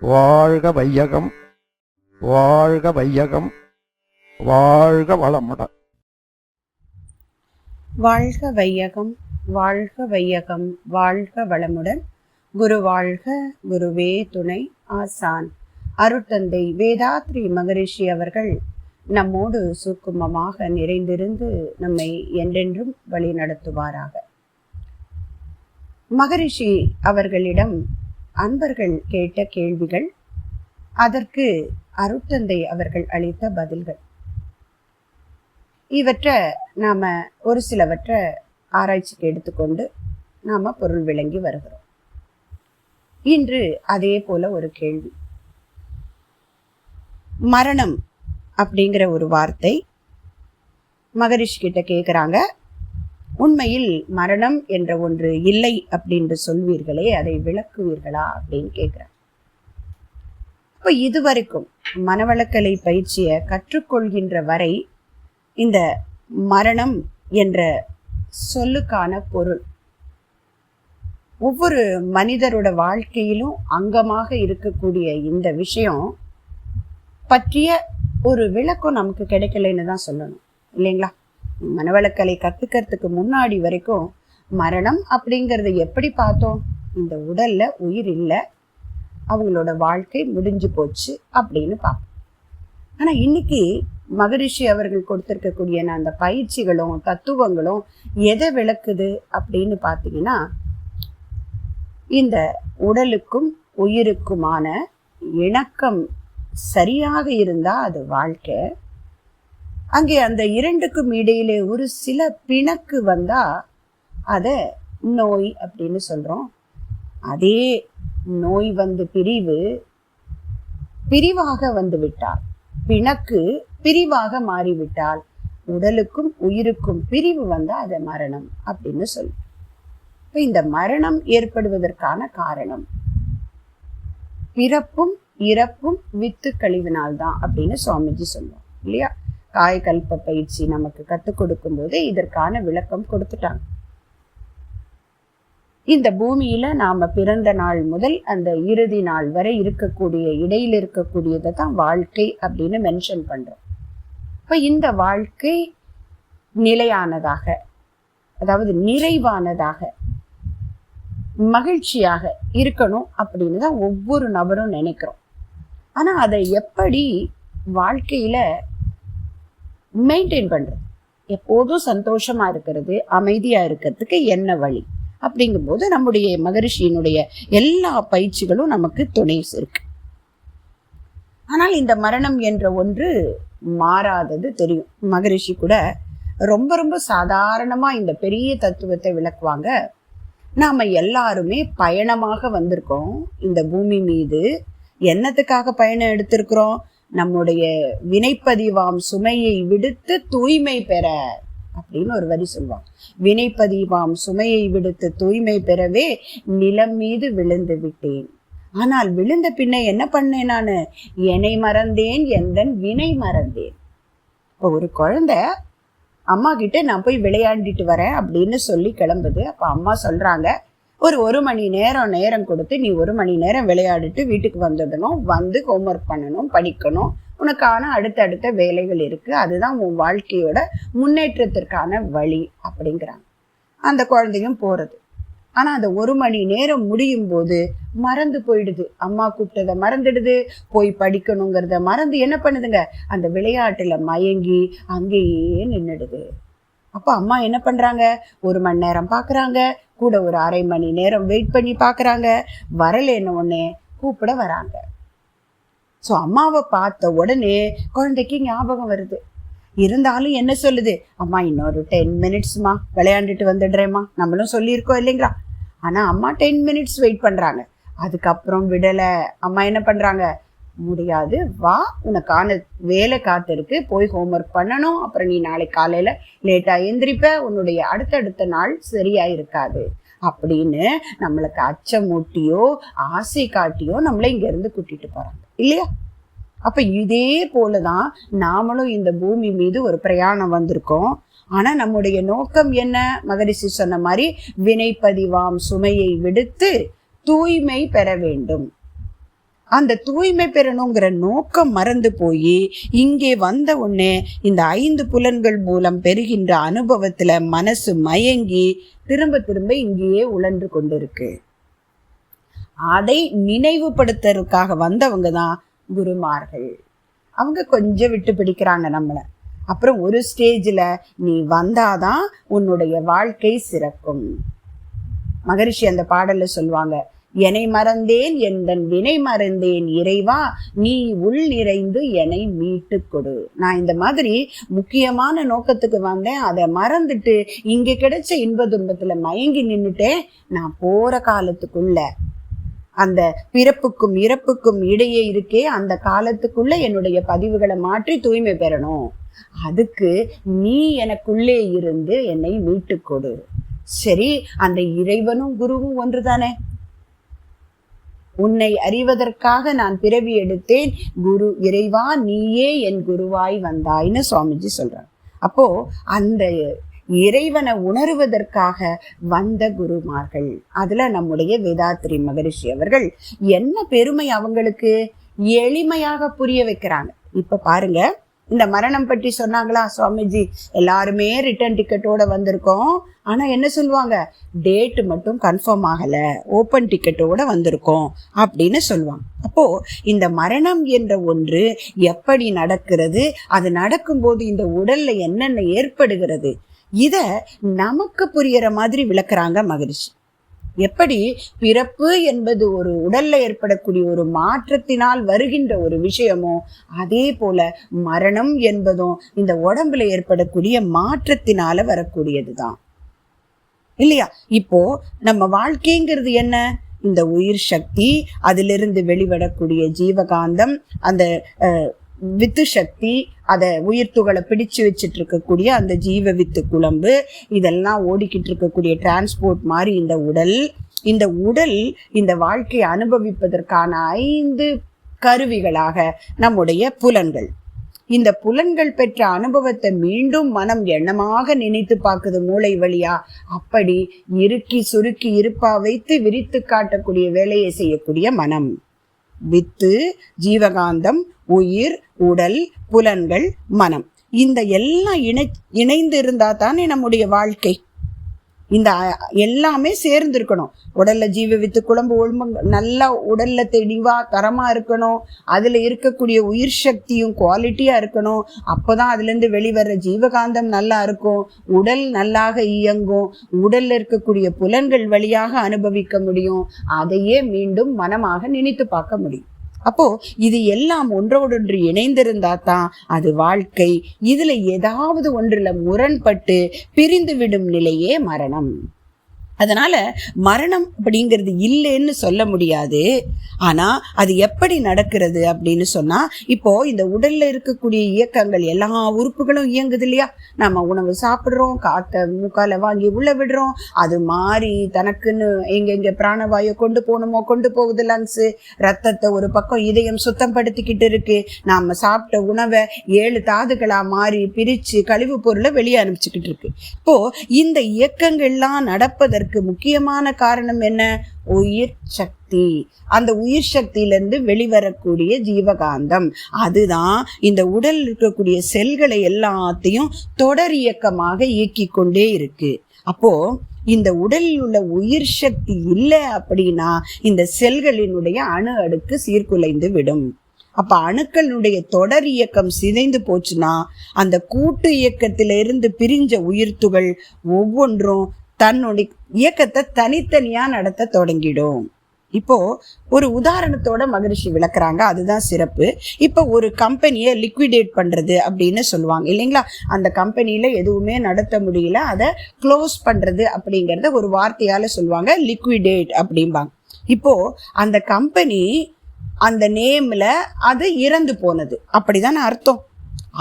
வாழ்க வையகம் வாழ்க வையகம் வாழ்க வளமுடன் வாழ்க வையகம் வாழ்க வையகம் வாழ்க வளமுடன் குரு வாழ்க குருவே துணை ஆசான். அருட்தந்தை வேதாத்ரி மகரிஷி அவர்கள் நம்மோடு சுக்குமமாக நிறைந்திருந்து நம்மை என்றென்றும் வழி நடத்துவாராக மகரிஷி அவர்களிடம் அன்பர்கள் கேட்ட கேள்விகள் அதற்கு அருட்தந்தை அவர்கள் அளித்த பதில்கள். இவற்றை நாம ஒரு சிலவற்றை ஆராய்ச்சிக்கு எடுத்துக்கொண்டு நாம பொருள் விளங்கி வருகிறோம். இன்று அதே போல ஒரு கேள்வி. மரணம் அப்படிங்கிற ஒரு வார்த்தை மகரிஷி கிட்ட கேட்குறாங்க உண்மையில் மரணம் என்ற ஒன்று இல்லை அப்படின்னு சொல்வீர்களே அதை விளக்குவீர்களா அப்படின்னு கேட்குறாங்க இப்போ இதுவரைக்கும் மனவளக்கலை பயிற்சியை கற்றுக்கொள்கின்ற வரை இந்த மரணம் என்ற சொல்லுக்கான பொருள். ஒவ்வொரு மனிதரோட வாழ்க்கையிலும் அங்கமாக இருக்கக்கூடிய இந்த விஷயம் பற்றிய ஒரு விளக்கம் நமக்கு கிடைக்கலைன்னு தான் சொல்லணும். இல்லைங்களா? மனவளக்கலை கத்துக்கிறதுக்கு முன்னாடி வரைக்கும் மரணம் அப்படிங்கிறத எப்படி பார்த்தோம்? இந்த உடல்ல உயிர் இல்லை. அவங்களோட வாழ்க்கை முடிஞ்சு போச்சு அப்படின்னு பார்ப்போம். ஆனா இன்னைக்கு மகரிஷி அவர்கள் கொடுத்திருக்கக்கூடிய அந்த பயிற்சிகளும் தத்துவங்களும் எதை விளக்குது அப்படின்னு பார்த்தீங்கன்னா இந்த உடலுக்கும் உயிருக்குமான இணக்கம் சரியாக இருந்தா அது வாழ்க்கை. அங்கே அந்த இரண்டுக்கும் இடையிலே ஒரு சில பிணக்கு வந்தா அத நோய் அப்படின்னு சொல்றோம். அதே நோய் வந்து பிரிவு பிரிவாக வந்து விட்டால் பிணக்கு பிரிவாக மாறிவிட்டால் உடலுக்கும் உயிருக்கும் பிரிவு வந்தா அது மரணம் அப்படின்னு சொல்லும் இப்ப இந்த மரணம் ஏற்படுவதற்கான காரணம் பிறப்பும் இறப்பும் வித்து கழிவினால்தான் அப்படின்னு சுவாமிஜி சொல்லுவோம் இல்லையா? காயகல்ப பயிற்சி நமக்கு கற்றுக் கொடுக்கும்போது இதற்கான விளக்கம் கொடுத்துட்டாங்க. இந்த பூமியில நாம பிறந்த நாள் முதல் அந்த இறுதி நாள் வரை இருக்கக்கூடிய இடையில் இருக்கக்கூடியதை தான் வாழ்க்கை அப்படின்னு மென்ஷன் பண்றோம். இப்ப இந்த வாழ்க்கை நிலையானதாக அதாவது நிறைவானதாக மகிழ்ச்சியாக இருக்கணும் அப்படின்னு தான் ஒவ்வொரு நபரும் நினைக்கிறோம். ஆனா அதை எப்படி வாழ்க்கையில மெயின்டைன் பண்றது. எப்போதும் சந்தோஷமா இருக்கிறது அமைதியாக இருக்கிறதுக்கு என்ன வழி? அப்படிங்கும்போது நம்முடைய மகரிஷியினுடைய எல்லா பயிற்சிகளும் நமக்கு துணை இருக்கு ஆனால் இந்த மரணம் என்ற ஒன்று மாறாதது தெரியும். மகரிஷி கூட ரொம்ப ரொம்ப சாதாரணமாக இந்த பெரிய தத்துவத்தை விளக்குவாங்க. நாம் எல்லாருமே பயணமாக வந்திருக்கோம். இந்த பூமி மீது என்னத்துக்காக பயணம் எடுத்திருக்கிறோம்? நம்முடைய வினைப்பதிவாம் சுமையை விடுத்து தூய்மை பெற அப்படின்னு ஒரு வரி சொல்லுவாங்க. வினைப்பதிவாம் சுமையை விடுத்து தூய்மை பெறவே நிலம் மீது விழுந்து விட்டேன். ஆனால் விழுந்த பின்ன என்ன பண்ணேன் நான்? என்னை மறந்தேன் எந்தன் வினை மறந்தேன். இப்போ ஒரு குழந்தை அம்மா கிட்ட நான் போய் விளையாண்டிட்டு வரேன் அப்படின்னு சொல்லி கிளம்புது. அப்போ அம்மா சொல்கிறாங்க ஒரு ஒரு மணி நேரம் நேரம் கொடுத்து நீ ஒரு மணி நேரம் விளையாடிட்டு வீட்டுக்கு வந்துடணும். வந்து ஹோம்ஒர்க் பண்ணணும் படிக்கணும். உனக்கான அடுத்தடுத்த வேலைகள் இருக்குது அதுதான் உன் வாழ்க்கையோட முன்னேற்றத்திற்கான வழி அப்படிங்கிறாங்க. அந்த குழந்தையும் போகிறது ஆனால் அந்த ஒரு மணி நேரம் முடியும் போது மறந்து போயிடுது. அம்மா கூப்பிட்டதை மறந்துடுது. போய் படிக்கணுங்கிறத மறந்து என்ன பண்ணுதுங்க? அந்த விளையாட்டில் மயங்கி அங்கேயே நின்றுடுது அப்போ அம்மா என்ன பண்றாங்க? ஒரு மணி நேரம் பார்க்குறாங்க கூட ஒரு அரை மணி நேரம் வெயிட் பண்ணி பார்க்குறாங்க வரலேன்னு உடனே கூப்பிட வராங்க. ஸோ அம்மாவை பார்த்த உடனே குழந்தைக்கு ஞாபகம் வருது. இருந்தாலும் என்ன சொல்லுது? அம்மா இன்னொரு டென் மினிட்ஸ்மா விளையாண்டுட்டு வந்துடுறேம்மா. நம்மளும் சொல்லியிருக்கோம் இல்லைங்களா? ஆனால் அம்மா டென் மினிட்ஸ் வெயிட் பண்ணுறாங்க அதுக்கப்புறம் விடலை. அம்மா என்ன பண்ணுறாங்க முடியாது. வா உனக்கான வேலை காத்திருக்கு. போய் ஹோம்ஒர்க் பண்ணணும். அப்புறம் நீ நாளைக்கு காலையில் லேட்டாக எந்திரிப்ப. உன்னுடைய அடுத்தடுத்த நாள் சரியா இருக்காது அப்படின்னு நம்மளுக்கு அச்சமூட்டியோ ஆசை காட்டியோ நம்மளை இங்கேருந்து கூட்டிட்டு போகிறாங்க இல்லையா? அப்ப இதே போலதான் நாமளும் இந்த பூமி மீது ஒரு பிரயாணம் வந்திருக்கோம். ஆனா நம்முடைய நோக்கம் என்ன? மகரிஷி சொன்ன மாதிரி வினைப்பதிவாம் சுமையை விடுத்து தூய்மை பெற வேண்டும். அந்த தூய்மை பெறணுங்கிற நோக்கம் மறந்து போய் இங்கே வந்த உடனே இந்த ஐந்து புலன்கள் மூலம் பெறுகின்ற அனுபவத்துல மனசு மயங்கி திரும்ப திரும்ப இங்கேயே உழன்று கொண்டிருக்கு. அதை நினைவுபடுத்துறதுக்காக வந்தவங்க தான் குருமார்கள். அவங்க கொஞ்சம் விட்டு பிடிக்கிறாங்க நம்மளை. அப்புறம் ஒரு ஸ்டேஜில் நீ வந்தாதான் உன்னுடைய வாழ்க்கை சிறக்கும். மகரிஷி அந்த பாடலில் சொல்லுவாங்க என்னை மறந்தேன் எந்தன் வினை மறந்தேன் இறைவா நீ உள் நிறைந்து என்னை மீட்டு கொடு. நான் இந்த மாதிரி முக்கியமான நோக்கத்துக்கு வந்தேன். அதை மறந்துட்டு இங்க கிடைச்ச இன்ப துன்பத்துல மயங்கி நின்னுட்டேன். நான் போற காலத்துக்குள்ள அந்த பிறப்புக்கும் இறப்புக்கும் இடையே இருக்கே அந்த காலத்துக்குள்ள என்னுடைய பதிவுகளை மாற்றி தூய்மை பெறணும். அதுக்கு நீ எனக்குள்ளே இருந்து என்னை மீட்டு கொடு. சரி அந்த இறைவனும் குருவும் ஒன்றுதானே? உன்னை அறிவதற்காக நான் பிறவி எடுத்தேன். குரு இறைவா நீயே என் குருவாய் வந்தாய்ன்னு சுவாமிஜி சொல்றார். அப்போ அந்த இறைவனை உணர்வதற்காக வந்த குருமார்கள் அதுல நம்முடைய வேதாத்ரி மகரிஷி அவர்கள் என்ன பெருமை அவங்களுக்கு? எளிமையாக புரிய வைக்கிறாங்க. இப்ப பாருங்க இந்த மரணம் பற்றி சொன்னாங்களா சுவாமிஜி? எல்லாருமே ரிட்டர்ன் டிக்கெட்டோட வந்திருக்கோம். ஆனால் என்ன சொல்லுவாங்க? டேட்டு மட்டும் கன்ஃபார்ம் ஆகலை. ஓப்பன் டிக்கெட்டோட வந்திருக்கோம் அப்படின்னு சொல்லுவாங்க. அப்போது இந்த மரணம் என்ற ஒன்று எப்படி நடக்கிறது? அது நடக்கும்போது இந்த உடலில் என்னென்ன ஏற்படுகிறது? இதை நமக்கு புரியற மாதிரி விளக்குறாங்க மகிழ்ச்சி எப்படி பிறப்பு என்பது ஒரு உடல்ல ஏற்படக்கூடிய ஒரு மாற்றத்தினால் வருகின்ற ஒரு விஷயமோ அதே போல மரணம் என்பதும் இந்த உடம்புல ஏற்படக்கூடிய மாற்றத்தினால வரக்கூடியதுதான். இல்லையா? இப்போ நம்ம வாழ்க்கைங்கிறது என்ன? இந்த உயிர் சக்தி அதிலிருந்து வெளிவடக்கூடிய ஜீவகாந்தம் அந்த அஹ், வித்து சக்தி அதை உயிர் துகளை பிடிச்சு வச்சிட்டு இருக்கக்கூடிய அந்த ஜீவ வித்து குழம்பு இதெல்லாம் ஓடிக்கிட்டு இருக்கக்கூடிய டிரான்ஸ்போர்ட் மாதிரி இந்த உடல். இந்த உடல் இந்த வாழ்க்கையை அனுபவிப்பதற்கான ஐந்து கருவிகளாக நம்முடைய புலன்கள். இந்த புலன்கள் பெற்ற அனுபவத்தை மீண்டும் மனம் எண்ணமாக நினைத்து பார்க்குது மூளை வழியா. அப்படி இறுக்கி சுருக்கி இருப்பா வைத்து விரித்து காட்டக்கூடிய வேலையை செய்யக்கூடிய மனம். வித்து ஜீவகாந்தம் உயிர் உடல் புலன்கள் மனம். இந்த எல்லாம் இணை இணைந்து இருந்தா தானே நம்முடைய வாழ்க்கை. இந்த எல்லாமே சேர்ந்து இருக்கணும் உடல்ல ஜீவ வித்து குழம்பு ஒழும்பு நல்லா உடல்ல தெளிவா தரமா இருக்கணும். அதுல இருக்கக்கூடிய உயிர் சக்தியும் குவாலிட்டியா இருக்கணும். அப்பதான் அதுல இருந்து வெளிவர்ற ஜீவகாந்தம் நல்லா இருக்கும். உடல் நல்லாக இயங்கும். உடல்ல இருக்கக்கூடிய புலன்கள் வழியாக அனுபவிக்க முடியும். அதையே மீண்டும் மனமாக நினைத்து பார்க்க முடியும். அப்போ இது எல்லாம் ஒன்றோடொன்று இணைந்திருந்தா தான் அது வாழ்க்கை. இதுல ஏதாவது ஒன்றில் முரண்பட்டு பிரிந்து விடும் நிலையே மரணம். அதனால மரணம் அப்படிங்கிறது இல்லைன்னு சொல்ல முடியாது. ஆனா அது எப்படி நடக்கிறது அப்படின்னு சொன்னா இப்போ இந்த உடல்ல இருக்கக்கூடிய இயக்கங்கள் எல்லா உறுப்புகளும் இயங்குது இல்லையா? நம்ம உணவு சாப்பிடுறோம் காற்றை மூக்கால வாங்கி உள்ள விடுறோம் அது மாறி தனக்குன்னு எங்கெங்கே பிராணவாயு கொண்டு போகணுமோ கொண்டு போகுது லங்ஸு ரத்தத்தை ஒரு பக்கம் இதயம் சுத்தம் படுத்திக்கிட்டு இருக்கு. நாம சாப்பிட்ட உணவை ஏழு தாதுகளா மாறி பிரிச்சு கழிவு பொருளை வெளியே அனுப்பிச்சிக்கிட்டு இருக்கு. இப்போ இந்த இயக்கங்கள்லாம் நடப்பதற்கு முக்கியமான காரணம் என்ன? உயிர் சக்தி. அந்த உயிர் சக்தியிலிருந்து வெளிவரக்கூடிய ஜீவகாந்தம். அதுதான் இந்த உடல் இருக்கக்கூடிய செல்களை எல்லாத்தையும் தொடர் இயக்கமாக இயக்கி கொண்டே இருக்கு. அப்போ இந்த உடலில் உள்ள உயிர் சக்தி இல்லை அப்படின்னா இந்த செல்களினுடைய அணு அடுக்கு சீர்குலைந்து விடும். அப்ப அணுக்களுடைய தொடர் இயக்கம் சிதைந்து போச்சுன்னா அந்த கூட்டு இயக்கத்திலிருந்து பிரிஞ்ச உயிர்த்துகள் ஒவ்வொன்றும் தன்னுடைய இயக்கத்தை தனித்தனியா நடத்த தொடங்கிடும். இப்போ ஒரு உதாரணத்தோட மகரிஷி விளக்குறாங்க. அதுதான் சிறப்பு. இப்போ ஒரு கம்பெனியை லிக்விடேட் பண்றது அப்படின்னு சொல்லுவாங்க. இல்லைங்களா? அந்த கம்பெனியில எதுவுமே நடத்த முடியல. அதை க்ளோஸ் பண்றது அப்படிங்கறத ஒரு வார்த்தையால சொல்லுவாங்க. லிக்விடேட் அப்படிம்பாங்க. இப்போ அந்த கம்பெனி அந்த நேம்ல அது இறந்து போனது. அப்படிதானே அர்த்தம்.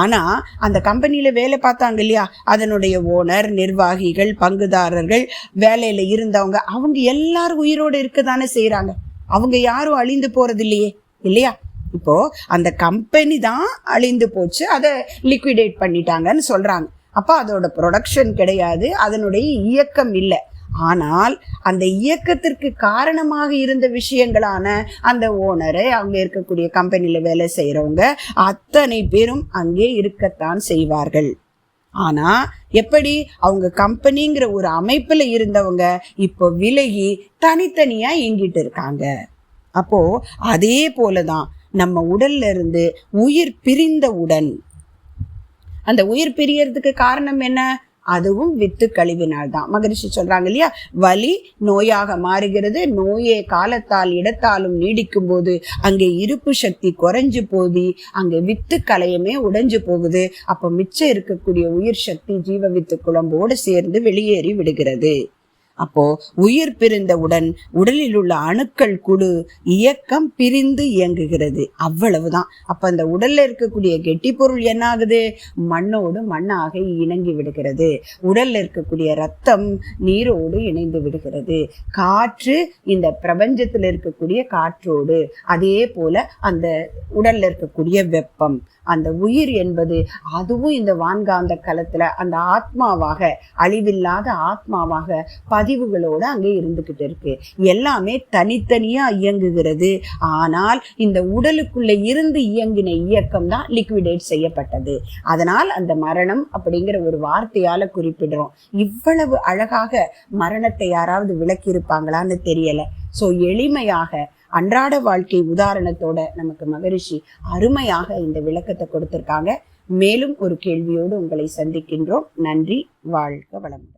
ஆனால் அந்த கம்பெனியில் வேலை பார்த்தாங்க இல்லையா? அதனுடைய ஓனர் நிர்வாகிகள் பங்குதாரர்கள் வேலையில் இருந்தவங்க அவங்க எல்லாரும் உயிரோடு இருக்க தானே செய்கிறாங்க அவங்க யாரும் அழிந்து போகிறது இல்லையே இல்லையா? இப்போ அந்த கம்பெனி தான் அழிந்து போச்சு அதை லிக்விடேட் பண்ணிட்டாங்கன்னு சொல்றாங்க. அப்போ அதோட ப்ரொடக்ஷன் கிடையாது அதனுடைய இயக்கம் இல்லை. ஆனால் அந்த இயக்கத்திற்கு காரணமாக இருந்த விஷயங்களான அந்த ஓனரு அவங்க இருக்கக்கூடிய கம்பெனியில் வேலை செய்கிறவங்க அத்தனை பேரும் அங்கே இருக்கத்தான் செய்வார்கள். ஆனால் எப்படி அவங்க கம்பெனிங்கிற ஒரு அமைப்பில் இருந்தவங்க இப்போ விலகி தனித்தனியாக இயங்கிட்டு இருக்காங்க. அப்போ அதே போல தான் நம்ம உடல்ல இருந்து உயிர் பிரிந்தவுடன் அந்த உயிர் பிரியறதுக்கு காரணம் என்ன? அதுவும் வித்து கழிவினால் தான் மகரிஷி சொல்றாங்க இல்லையா வலி நோயாக மாறுகிறது. நோயே காலத்தால் இடத்தாலும் நீடிக்கும் போது அங்கே இருப்பு சக்தி குறைஞ்சு போதி அங்கே வித்து கலையமே உடைஞ்சு போகுது. அப்போ மிச்சம் இருக்கக்கூடிய உயிர் சக்தி ஜீவ வித்து குழம்போடு சேர்ந்து வெளியேறி விடுகிறது. அப்போ உயிர் பிரிந்தவுடன் உடலில் உள்ள அணுக்கள் குழு இயக்கம் பிரிந்து இயங்குகிறது. அவ்வளவுதான். அப்ப அந்த உடல்ல இருக்கக்கூடிய கெட்டி பொருள் என்ன ஆகுது மண்ணோடு மண்ணாக இணங்கி விடுகிறது. உடல்ல இருக்கக்கூடிய ரத்தம் நீரோடு இணைந்து விடுகிறது. காற்று இந்த பிரபஞ்சத்தில் இருக்கக்கூடிய காற்றோடு. அதே போல அந்த உடல்ல இருக்கக்கூடிய வெப்பம். அந்த உயிர் என்பது அதுவும் இந்த வான்காந்த களத்துல அந்த ஆத்மாவாக அழிவில்லாத ஆத்மாவாக பதிவுகளோடு அங்கே இருந்துக்கிட்டு இருக்கு. எல்லாமே தனித்தனியாக இயங்குகிறது. ஆனால் இந்த உடலுக்குள்ளே இருந்து இயங்கின இயக்கம் தான் லிக்விடேட் செய்யப்பட்டது. அதனால் அந்த மரணம் அப்படிங்கிற ஒரு வார்த்தையால் குறிப்பிடுறோம். இவ்வளவு அழகாக மரணத்தை யாராவது விளக்கியிருப்பாங்களான்னு தெரியலை. ஸோ எளிமையாக அன்றாட வாழ்க்கை உதாரணத்தோட நமக்கு மகரிஷி அருமையாக இந்த விளக்கத்தை கொடுத்திருக்காங்க. மேலும் ஒரு கேள்வியோடு உங்களை சந்திக்கின்றோம். நன்றி வாழ்க வளமுடன்.